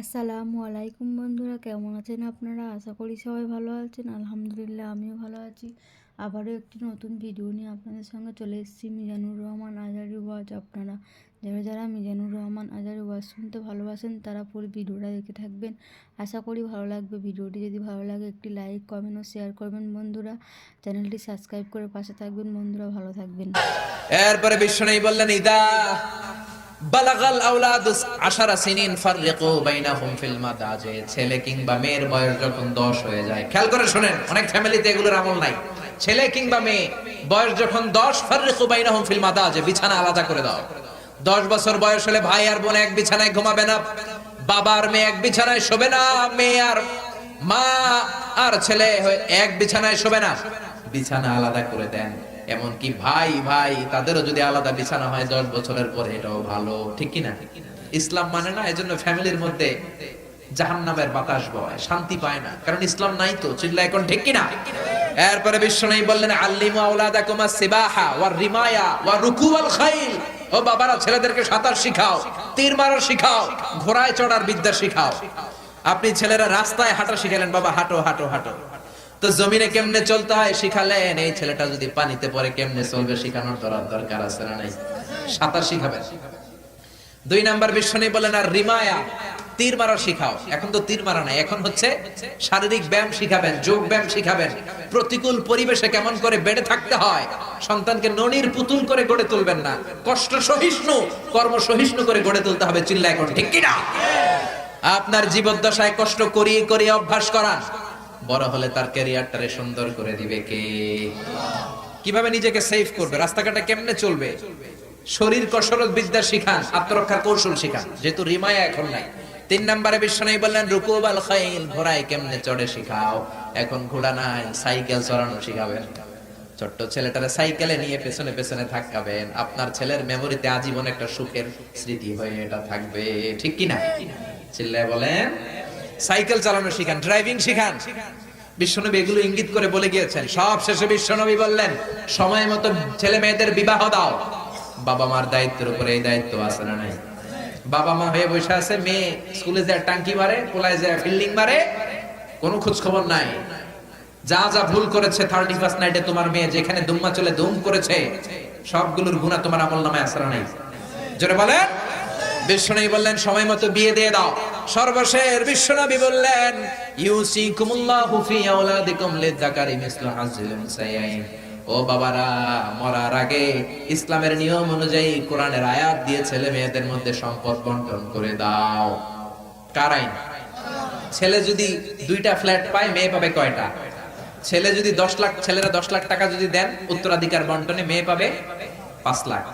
আসসালামু আলাইকুম বন্ধুরা, কেমন আছেন আপনারা? আশা করি সবাই ভালো আছেন। আলহামদুলিল্লাহ, আমিও ভালো আছি। আবারও একটি নতুন ভিডিও নিয়ে আপনাদের সঙ্গে চলে এসেছি। মিজানুর রহমান আজারি ওয়াজ। আপনারা যারা যারা মিজানুর রহমান আজারি ওয়াজ শুনতে ভালোবাসেন, তারা পুরো ভিডিওটা দেখে থাকবেন। আশা করি ভালো লাগবে। ভিডিওটি যদি ভালো লাগে, একটি লাইক কমেন্ট ও শেয়ার করবেন বন্ধুরা। চ্যানেলটি সাবস্ক্রাইব করে পাশে থাকবেন। বন্ধুরা, ভালো থাকবেন। এরপরে বিষ্ণু বললেন, ইদা বালাগাল আওলাদ আশারা সিনিন ফাররিকু বাইনাহুম ফিল মাদাজে ছেলে কিংবা মেয়ের বয়স যখন 10 হয়ে যায়, খেয়াল করে শুনেন, অনেক ফ্যামিলিতে এগুলোর আমল নাই। ছেলে কিংবা মেয়ে, বয়স যখন 10 ফাররিকু বাইনাহুম ফিল মাদাজে বিছানা আলাদা করে দাও। 10 বছর বয়স হলে ভাই আর বোন এক বিছানায় ঘুমাবে না, বাবা আর মেয়ে এক বিছানায় শোবে না, মেয়ে আর মা আর ছেলে এক বিছানায় শোবে না। বিছানা আলাদা করে দেন। এমনকি ভাই ভাই, তাদেরও যদি আলাদা বিছানা হয় দশ বছরের পরে, এটাও ভালো। ঠিক কিনা? ইসলাম মানে না, এজন্য ফ্যামিলির মধ্যে জাহান্নামের বাতাস বয়, শান্তি পায় না। কারণ ইসলাম নাই তো চিল্লা এখন ঠিক কিনা? এরপরে বিশ্ব নেই বললেন, আল্লিমু আওলাদাকুম সিবাহা ওয়া রিমায়া ওয়া রুকুওয়াল খাইল। ও বাবারা, ছেলেদেরকে সাঁতার শিখাও, তীর মারার শিখাও, ঘোড়ায় চড়ার বিদ্যা শিখাও। আপনি ছেলেরা রাস্তায় হাঁটা শিখালেন, বাবা, হাঁটো হাঁটো হাঁটো। তো জমিনে কেমনে চলতে হয় শিখালেন? এই ছেলেটা যদি পানিতে পড়ে কেমনে চলবে শিখানোর দর- দরকার আছে না নাই? সাঁতার শিখাবেন দুই নাম্বার বিশ্বনী বলেন, আর রিমায়া, তীর মারা শিখাও। এখন তো তীর মারা নাই, এখন হচ্ছে শারীরিক ব্যায়াম শিখাবেন, যোগ ব্যায়াম শিখাবেন। প্রতিকূল পরিবেশে কেমন করে বেড়ে থাকতে হয়? সন্তানকে ননির পুতুল করে গড়ে তুলবেন না। কষ্ট সহিষ্ণু, কর্ম সহিষ্ণু করে গড়ে তুলতে হবে চিল্লা এখন ঠিক কিনা? আপনার জীবদ্দশায় কষ্ট করিয়ে করিয়ে অভ্যাস করান। বড় হলে তার ক্যারিয়ারটারে সুন্দর করে দিবে কে? কীভাবে নিজেকে সেভ করবে? রাস্তাঘাটে কেমনে চলবে? শরীর কসরত বিদ্যা শিখান, আত্মরক্ষার কৌশল শিখান। যেহেতু রিমায়া এখন নাই। তিন নম্বরে বিশ্ব নেই বললেন রুকুব আল খাইল, ঘোড়ায় কেমনে চড়ে শিখাও? এখন ঘোড়া নাই, সাইকেল চড়ানো শিখাবেন। ছোট্ট ছেলেটারে সাইকেলে নিয়ে পেছনে পেছনে থাকাবেন আপনার ছেলের মেমোরিতে আজীবন একটা সুখের স্মৃতি হয়ে এটা থাকবে। ঠিক কিনা? চিল্লায় বলেন সাইকেল চালানো শিখান, ড্রাইভিং শিখান। বিশ্বনবী এগুলো ইঙ্গিত করে বলে গিয়েছেন। সব শেষে বিশ্বনবী বললেন, সময় মতো ছেলে মেয়েদের বিবাহ দাও। বাবা মার দায়িত্বের উপরে এই দায়িত্ব আছে না নাই? বাবা মা হয়ে বসে আছে, মেয়ে স্কুলে যায় টাঙ্কি মারে, কোলায় যায় ফিল্ডিং মারে, কোনো খোঁজ খবর নাই। যা যা ভুল করেছে থার্টি ফার্স্ট নাইটে তোমার মেয়ে যেখানে দুম্মা চলে দুম করেছে, সবগুলোর গুণা তোমার আমল নামে আসরা নাই? জোরে বলেন। বিশ্বনবী বললেন, সময় মতো বিয়ে দিয়ে দাও। সর্বশেষ বিশ্বনবী বললেন, ইউসিকুমুল্লাহু ফি আওলাদিকুম লিযাকারি মিসলু ও বাবারা, মরার আগে ইসলামের নিয়ম অনুযায়ী কোরআনের আয়াত দিয়ে ছেলে মেয়েদের মধ্যে সম্পদ বন্টন করে দাও। কার ছেলে যদি দুইটা ফ্ল্যাট পায়, মেয়ে পাবে কয়টা? ছেলে যদি দশ লাখ, ছেলেরা দশ লাখ টাকা যদি দেন, উত্তরাধিকার বন্টনে মেয়ে পাবে পাঁচ লাখ।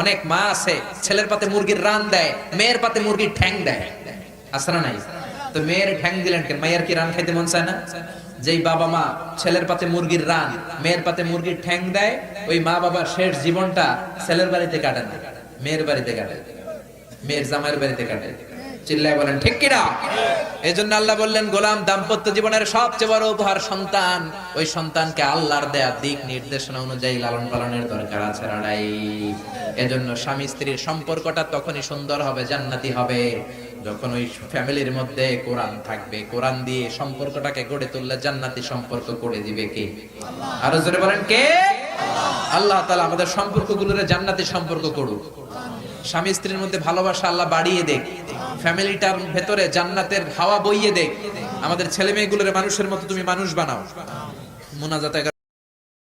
অনেক মা আছে, ছেলের পাতে মুরগির রান দেয়, মেয়ের পাতে মুরগির ঠ্যাং দেয়। না নাই। তো মেয়ের ঠ্যাং দিলেন কেন? মায়ের কি রান খাইতে মন চায় না? যেই বাবা মা ছেলের পাতে মুরগির রান, মেয়ের পাতে মুরগির ঠ্যাং দেয়, ওই মা বাবার শেষ জীবনটা ছেলের বাড়িতে কাটে না, মেয়ের বাড়িতে কাটে। মেয়ের জামাইয়ের বাড়িতে কাটে। চিল্লায় বলেন, ঠিক এই জন্য আল্লাহ বললেন, গোলাম দাম্পত্য জীবনের সবচেয়ে বড় উপহার সন্তান। ওই সন্তানকে আল্লাহর দেয়া দিক নির্দেশনা অনুযায়ী লালন পালনের দরকার আছে রাড়াই এজন্য স্বামী স্ত্রীর সম্পর্কটা তখনই সুন্দর হবে, জান্নাতি হবে। যখন ওই ফ্যামিলির মধ্যে কোরআন থাকবে, কোরআন দিয়ে সম্পর্কটাকে গড়ে তুললে জান্নাতি সম্পর্ক করে দিবে কে? আরও জোরে বলেন কে? আল্লাহ তাআলা আমাদের সম্পর্কগুলোরে জান্নাতি সম্পর্ক করুক। স্বামী স্ত্রীর মধ্যে ভালোবাসা আল্লাহ বাড়িয়ে দেখ। ফ্যামিলিটার ভেতরে জান্নাতের হাওয়া বইয়ে দেখ। আমাদের ছেলে মেয়েগুলোর মানুষের মতো তুমি মানুষ বানাও। মোনাজাত